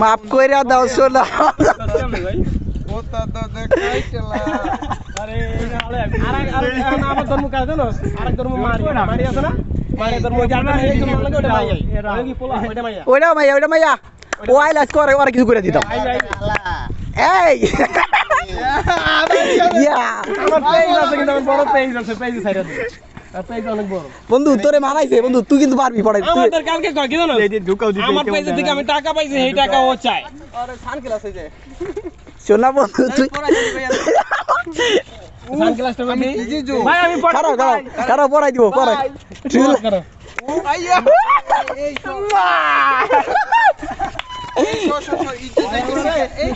মাফ কইরা দাও মাইয়া? ওইটা মাইয়া? ওইটা মাইয়া ও আইলাস করে ওরা কিছু করে দিতাম। এই! আমার পেজ আছে কিন্তু আমার বড় পেজ আছে পেজ সাইডে আর বন্ধু তোরে মানাইছে বন্ধু তুই কিন্তু পারবি পড়াই। তুই আমাদের কালকে কয় কি জানো? আমার পেজে থেকে আমি টাকা পাইছি সেই টাকা ও চায়। সোনা বন্ধু তুই সানগ্লাসটা আমি ভাই আমি কারও কারও কারও। পড়াই দিব পড়াই। পড়া করো।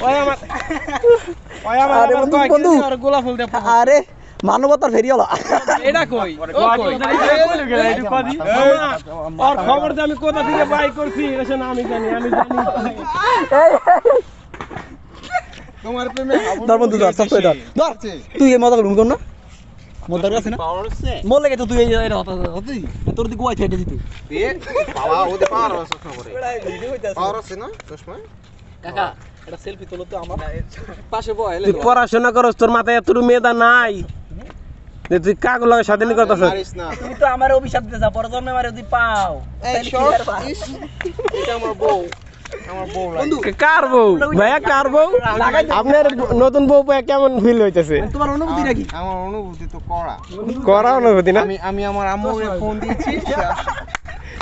ওই আমার ওই আমার আরে বন্ধু। আর গোলাপ ফুল দেব আরে মানবতার ফেরিওয়ালা। এটা কই? ওর খবর যে আমি কোথা থেকে বাই করছি এটা না আমি জানি আমি জানি। তোমার প্রেমে ধর বন্ধু ধর সব ধর। ধর। তুই এই মজা করবি কোন না? মজার আছে না? মোর লাগে তো তুই এই এটা হতা হতি তোর দিকে কই ছেড়ে দিতে। এ বাবা ওদের পাওয়ার আছে খবরে পাওয়ার আছে না? চশমা? কাকা এটা সেলফি তোলো তো আমার। পাশে বয় তুই পড়াশোনা করস তোর মাথায় এত মেধা নাই। তুই কাগজ লাগে স্বাধীন করতেছ তুমি তো আমার অভিশাপ দিতে যা মারে যদি পাও আমার বউ আমার বউ লাগে। কার বউ? ভাইয়া কার বউ? আপনার নতুন বউ পেয়ে কেমন ফিল হইতেছে? তোমার অনুভূতি নাকি? আমার অনুভূতি তো কড়া। করা অনুভূতি না? আমি আমি আমার আম্মুকে ফোন দিয়েছি।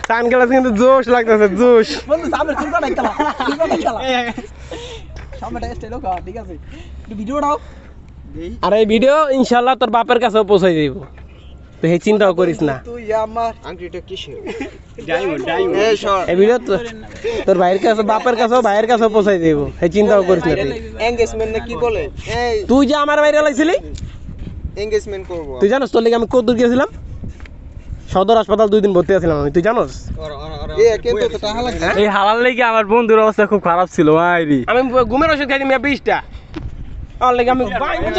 সানগ্লাস কিন্তু জোশ লাগতেছে জোশ। বন্ধু সামনে খেলা। খেলা। সামনে হোক ঠিক আছে। ভিডিও দাও আর এই ভিডিও ইনশাল্লাহ তোর বাপের কাছেও পৌঁছাই দিব। তো এই চিন্তাও করিস না। তুই আমার আন্টি এটা কিসের? ডায়মন্ড ডায়মন্ড এই শর্ট এই ভিডিও তো- তোর ভাইয়ের কাছে বাপের কাছেও ভাইয়ের কাছেও পৌঁছাই দিব। এই চিন্তাও করিস না তুই। এঙ্গেজমেন্ট না কি বলে? এই তুই যে আমার বাইরে লাইছিলি? এঙ্গেজমেন্ট করব। তুই জানোস তোর লেগে আমি কত দূর গেছিলাম সদর হাসপাতাল দুই দিন ভর্তি আছিলাম আমি তুই জানোস? এই হালাল লেগে আমার বন্ধুর অবস্থা খুব খারাপ ছিল ভাইরি আমি ঘুমের ওষুধ খাইছি মেয়ে বিশটা। লেগে আমি ভাই বুঝছ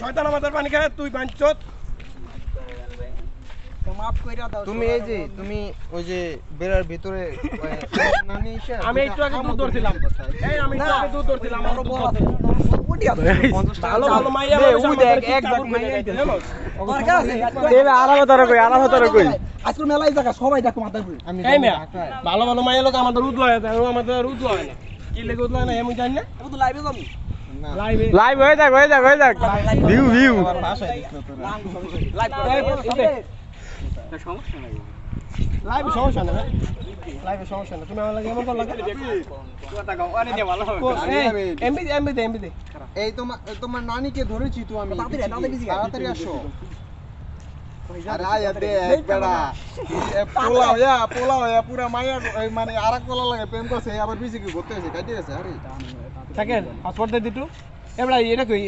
শয়তান আমাদের পানি খায় তুই বাঞ্চত তুমি এই যে তুমি ওই যে বেড়ার ভিতরে আমি একটু আগে দুধ ধরছিলাম এই আমি একটু আগে দুধ ধরছিলাম বড় ভালো ভালো মাইয়া দেখ, এক মাইয়া আজকে জায়গা সবাই মাথায় এই মেয়া ভালো ভালো মাইয়া লোক আমাদের উদলা তাই আমাদের উদলা না। কি লেগে উদলা না এমন জানি না। আমি তো লাইভে যাব লাইভ লাইভ হয়ে যাক হয়ে যাক হয়ে যাক। ভিউ ভিউ লাইভ লাইভ সমস্যা না লাইভে সমস্যা না তুমি আমার লাগে এমন করলা এমবি দে এমবি দে এই তোমার তোমার নানিকে ধরেছি তো আমি। তাড়াতাড়ি আসো। থাকেন পাসপোর্ট দে দিটু এবড়া এটা কই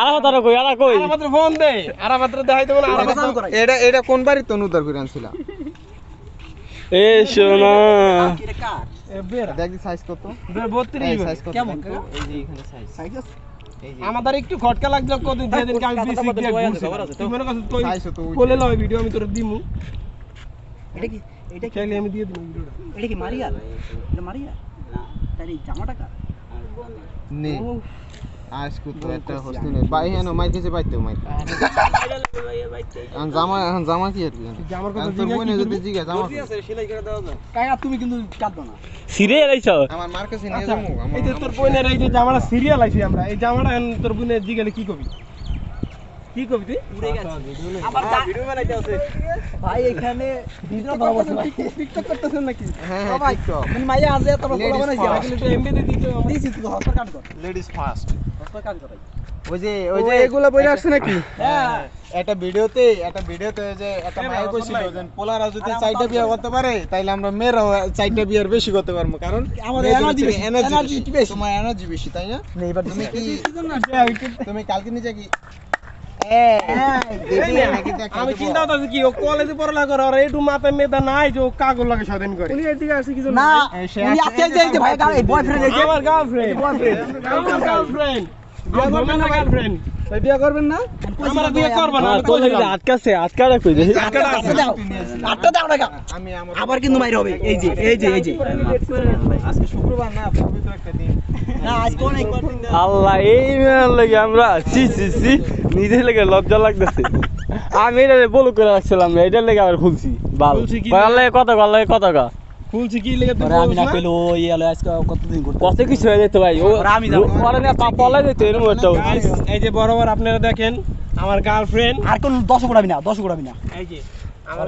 আরা তারা কই আরা কই আরা মাত্র ফোন দে আরা মাত্র দেখাই দেব না আরা মাত্র এটা এটা কোন বাড়ি তনু উদ্ধার করে আনছিলাম এ সোনা দেখ সাইজ কত বত্রিশ সাইজ কত কেমন? এই যে এখানে সাইজ সাইজ আমাদের একটু খটকা লাগছে কত যেদিনকে আমি বিসি দিয়ে ঘুরছি। তুই মনে করছিস তুই সাইজ তো ওই বলে লয় ভিডিও আমি তোর দিমু। এটা কি এটা কি চাইলে আমি দিয়ে দিমু ভিডিওটা এটা কি মারিয়া এটা মারিয়া না। তার এই জামাটা কার? নে। আজ কত একটা হস্তি নে বাই হেন মাইর কাছে বাইতে মাইর জামা এখন জামা কি আর কি জামার কথা আন তোর জিজ্ঞাসা বোনে কি যদি করবি? জিজ্ঞাসা জামা কাকা তুমি কিন্তু কাঁদো না। সিরিয়াল আইছ? আমার মার কাছে নিয়ে আচ্ছা যাব এই যে তোর বোনের এই যে জামাটা সিরিয়াল আইছি আমরা এই জামাটা এখন তোর বোনের জিগালে কি কবি? কি কবি তুই? উড়ে গেছে। আবার ভিডিও বানাইতে আছে। ভাই এখানে ভিডিও ধরা ভাই টিকটক করতেছেন নাকি? হ্যাঁ হ্যাঁ মানে মাইয়া আছে তারপর বানাইছি first. এমবি দিতে দিছি। তুই হস্ত কাট কর লেডিস ফার্স্ট ওই যে ওই ওই যে যে এগুলা বইরা আসছে নাকি? হ্যাঁ। একটা ভিডিওতে একটা ভিডিওতে যে একটা হ্যাঁ, বাবা, কইছিল যে পোলারা যদি চারটা বিয়ে করতে পারে তাইলে আমরা মেয়েরাও চারটা বিয়ার বেশি করতে পারব কারণ আমাদের বেশি, এনার্জি বেশি। তোমার এনার্জি বেশি তাই না? নেই এবার তুমি কি তুমি কালকে নিচে কি আমি চিন্তা করতেছি কি ও কলেজে পড়ালেখা করে আর একটু মাথায় মেধা নাই যে ও কাগজ লাগে স্বাধীন করে। উনি ভাই যে গার্লফ্রেন্ড আমার গার্লফ্রেন্ড গার্লফ্রেন্ড বিয়ে করবেন না আবার কিন্তু মাইর হবে। এই যে এই যে এই যে। আজকে শুক্রবার না পবিত্র একটা দিন। না আজকে অনেক আল্লাহ এই মেয়ের লাগে আমরা সি সি সি নিজের লাগে লজ্জা লাগতেছে। আমি এটা বলো করে রাখছিলাম না, এটার লেগে আবার খুলছি বাল। খুলছি কি কয়ার লাগে কথা কয়ার লাগে কথা কা খুলছি কি লেগে তুই আরে আমি না পেল ওই এলো আজকে কতদিন করতে কত কিছু হয়ে যেত ভাই? ও আমি যাব। পরে না পা পলা যেত এরকম একটা এই যে বরাবর আপনারা দেখেন আমার গার্লফ্রেন্ড আর কোন দশ গোড়াবি না দশ গোড়াবি না। এই যে